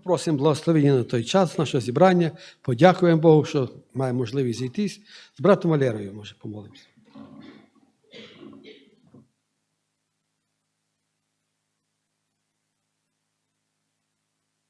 попросимо благословення на той час, наше зібрання. Подякуємо Богу, що маємо можливість зійтись. З братом Валерою, може, помолимося.